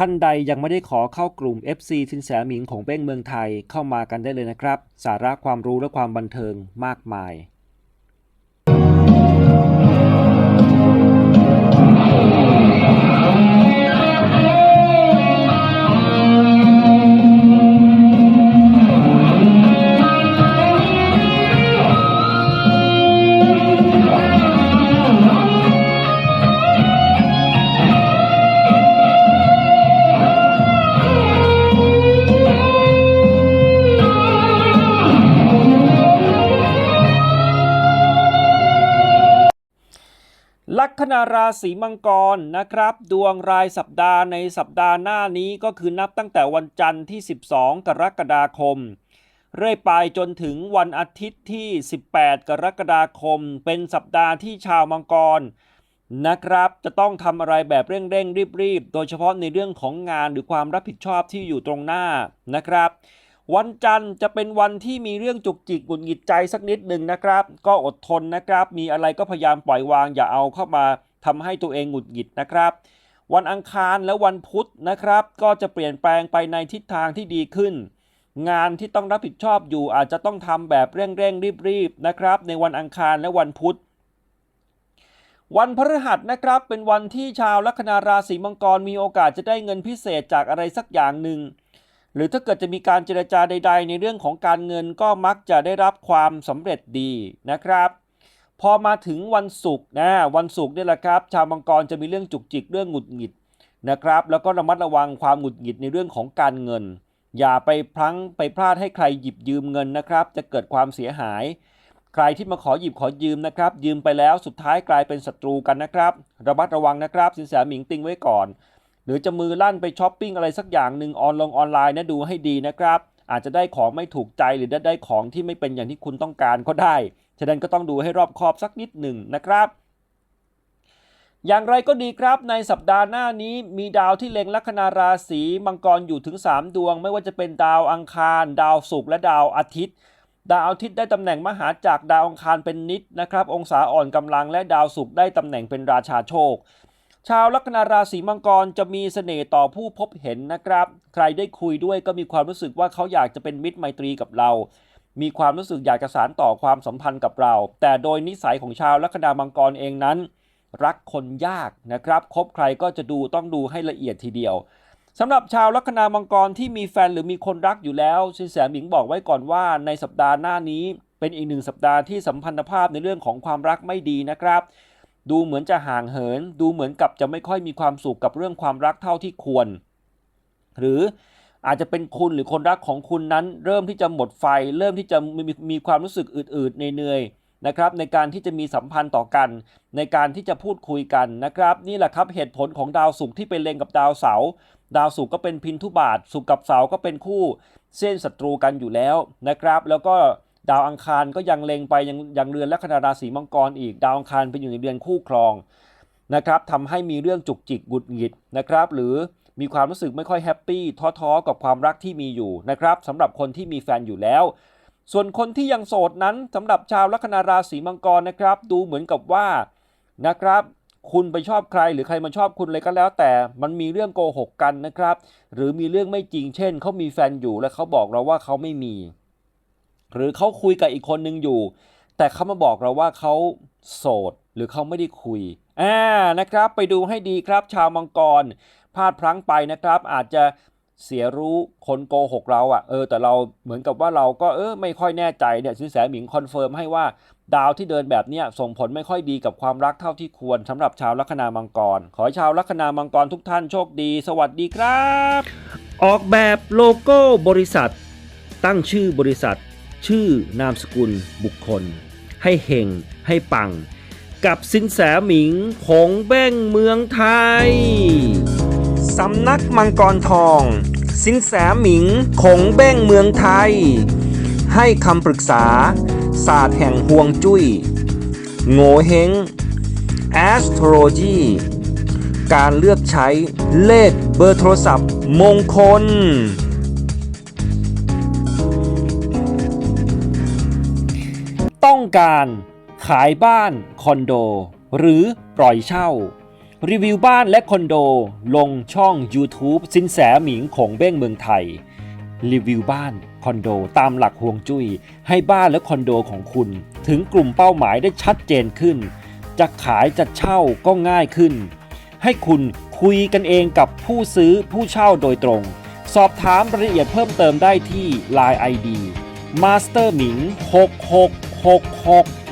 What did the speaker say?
ท่านใดยังไม่ได้ขอเข้ากลุ่ม FC สินแสหมิงของเบ้งเมืองไทยเข้ามากันได้เลยนะครับ สาระความรู้และความบันเทิงมากมาย ลัคนาราศีมังกรนะครับ ดวงรายสัปดาห์ในสัปดาห์หน้านี้ก็คือนับตั้งแต่วันจันทร์ที่ 12 กรกฎาคม เรื่อยไปจนถึงวันอาทิตย์ที่ 18 กรกฎาคม เป็นสัปดาห์ที่ชาวมังกรนะครับจะต้องทำอะไรแบบเร่งๆรีบๆ โดยเฉพาะในเรื่องของงานหรือความรับผิดชอบที่อยู่ตรงหน้านะครับ วันจันทร์จะเป็นวันที่มีเรื่องจุกจิกหงุดหงิดใจสักนิดหนึ่งนะครับ ก็อดทนนะครับ มีอะไรก็พยายามปล่อยวางอย่าเอาเข้ามาทำให้ตัวเองหงุดหงิดนะครับ วันอังคารและวันพุธนะครับ ก็จะเปลี่ยนแปลงไปในทิศทางที่ดีขึ้น งานที่ต้องรับผิดชอบอยู่อาจจะต้องทำแบบเร่งๆรีบๆนะครับ ในวันอังคารและวันพุธวันพฤหัสนะครับเป็นวันที่ชาวลัคนาราศีมังกรมีโอกาสจะได้เงินพิเศษจากอะไรสักอย่างหนึ่ง หรือถ้าเกิดจะมีการเจรจาใด ๆ ในเรื่องของการเงินก็มักจะได้รับความสำเร็จดีนะครับพอมาถึงวันศุกร์นะวันศุกร์นี่แหละครับ ชาวมังกรจะมีเรื่องจุกจิกเรื่องหงุดหงิดนะครับ แล้วก็ระมัดระวังความหงุดหงิดในเรื่องของการเงิน อย่าไปพลั้งไปพลาดให้ใครหยิบยืมเงินนะครับ จะเกิดความเสียหาย ใครที่มาขอหยิบขอยืมนะครับ ยืมไปแล้วสุดท้ายกลายเป็นศัตรูกันนะครับ ระมัดระวังนะครับ สินแสหมิงติงไว้ก่อน หรือจะมือลั่นไปช้อปปิ้งอะไรสักอย่างหนึ่งออนลงออนไลน์นะดูให้ดีนะครับ อาจจะได้ของไม่ถูกใจหรือได้ได้ของที่ไม่เป็นอย่างที่คุณต้องการก็ได้ ฉะนั้นก็ต้องดูให้รอบคอบสักนิดหนึ่งนะครับอย่างไรก็ดีครับในสัปดาห์หน้านี้มีดาวที่เล็งลัคนาราศีมังกรอยู่ถึง 3 ดวง ไม่ว่าจะเป็นดาวอังคาร ดาวศุกร์และดาวอาทิตย์ ดาวอาทิตย์ได้ตำแหน่งมหาจากรดาวอังคารเป็นนิดนะครับ องศาอ่อนกำลังและดาวศุกร์ได้ตำแหน่งเป็นราชาโชค ชาวลัคนาราศีมังกรจะมีเสน่ห์ต่อผู้พบเห็นนะครับ ใครได้คุยด้วยก็มีความรู้สึกว่าเขาอยากจะเป็นมิตรไมตรีกับเรา มีความรู้สึกอยากจะสานต่อความสัมพันธ์กับเรา แต่โดยนิสัยของชาวลัคนามังกรเองนั้น รักคนยากนะครับ คบใครก็จะดูต้องดูให้ละเอียดทีเดียวสำหรับชาวลัคนามังกรที่มีแฟนหรือมีคนรักอยู่แล้วสินแสหมิงบอกไว้ก่อนว่าในสัปดาห์หน้านี้ เป็นอีกหนึ่งสัปดาห์ที่สัมพันธภาพในเรื่องของความรักไม่ดีนะครับ ดูเหมือนจะห่างเหิน ดูเหมือนกับจะไม่ค่อยมีความสุขกับเรื่องความรักเท่าที่ควร หรืออาจจะเป็นคุณหรือคนรักของคุณนั้น เริ่มที่จะหมดไฟ เริ่มที่จะมีมีความรู้สึกอืดๆเหนื่อยๆนะครับ ในการที่จะมีสัมพันธ์ต่อกัน ในการที่จะพูดคุยกันนะครับ นี่แหละครับเหตุผลของดาวศุกร์ที่ไปเล็งกับดาวเสาร์ดาวศุกร์ก็เป็นพินทุบาทศุกร์กับเสาร์ก็เป็นคู่เส้นศัตรูกันอยู่แล้วนะครับ แล้วก็ ดาวอังคารก็ยังเล็งไปยังยังเรือนแลัคนาราศีมังกรอีก ดาวอังคารเป็นอยู่ในเรือนคู่ครองนะครับทำให้มีเรื่องจุกจิกหงุดหงิดนะครับหรือมีความรู้สึกไม่ค่อยแฮปปี้ท้อๆ กับความรักที่มีอยู่นะครับสำหรับคนที่มีแฟนอยู่แล้ว ส่วนคนที่ยังโสดนั้นสำหรับชาวลัคนาราศีมังกรนะครับ ดูเหมือนกับว่านะครับ คุณไปชอบใครหรือใครมาชอบคุณอะไรก็แล้ว แต่มันมีเรื่องโกหกกันนะครับ หรือมีเรื่องไม่จริงเช่นเขามีแฟนอยู่และเขาบอกเราว่าเขาไม่มี หรือเขาคุยกับอีกคนนึงอยู่ แต่เขามาบอกเราว่าเขาโสดหรือเขาไม่ได้คุยอ่านะครับไปดูให้ดีครับ ชาวมังกรพลาดพลั้งไปนะครับ อาจจะเสียรู้คนโกหกเราอะ่ะเออแต่เราเหมือนกับว่าเราก็เออไม่ค่อยแน่ใจเนี่ยสินแสหมิงคอนเฟิร์มให้ว่าดาวที่เดินแบบเนี้ยส่งผลไม่ค่อยดีกับความรักเท่าที่ควรสำหรับชาวลัคนามังกร ขอให้ชาวลัคนามังกรทุกท่านโชคดี สวัสดีครับ ออกแบบโลโก้บริษัท ตั้งชื่อบริษัท ชื่อนามสกุลบุคคล ให้เฮงให้ปัง กับสินแสหมิงคงเบ้งเมืองไทย สำนักมังกรทอง สินแสหมิงคงเบ้งเมืองไทย ให้คำปรึกษา ศาสตร์แห่งห่วงจุย้ย โงเฮง astrology การเลือกใช้เลขเบอร์โทรศัพท์มงคล การ ขายบ้านคอนโด หรือปล่อยเช่า รีวิวบ้านและคอนโด ลงช่อง YouTube สินแสหมิงของเบ้งเมืองไทย รีวิวบ้านคอนโดตามหลักฮวงจุ้ย ให้บ้านและคอนโดของคุณ ถึงกลุ่มเป้าหมายได้ชัดเจนขึ้น จะขายจะเช่าก็ง่ายขึ้น ให้คุณคุยกันเองกับผู้ซื้อผู้เช่าโดยตรง สอบถามรายละเอียดเพิ่มเติมได้ที่ Line ID Master หมิง 666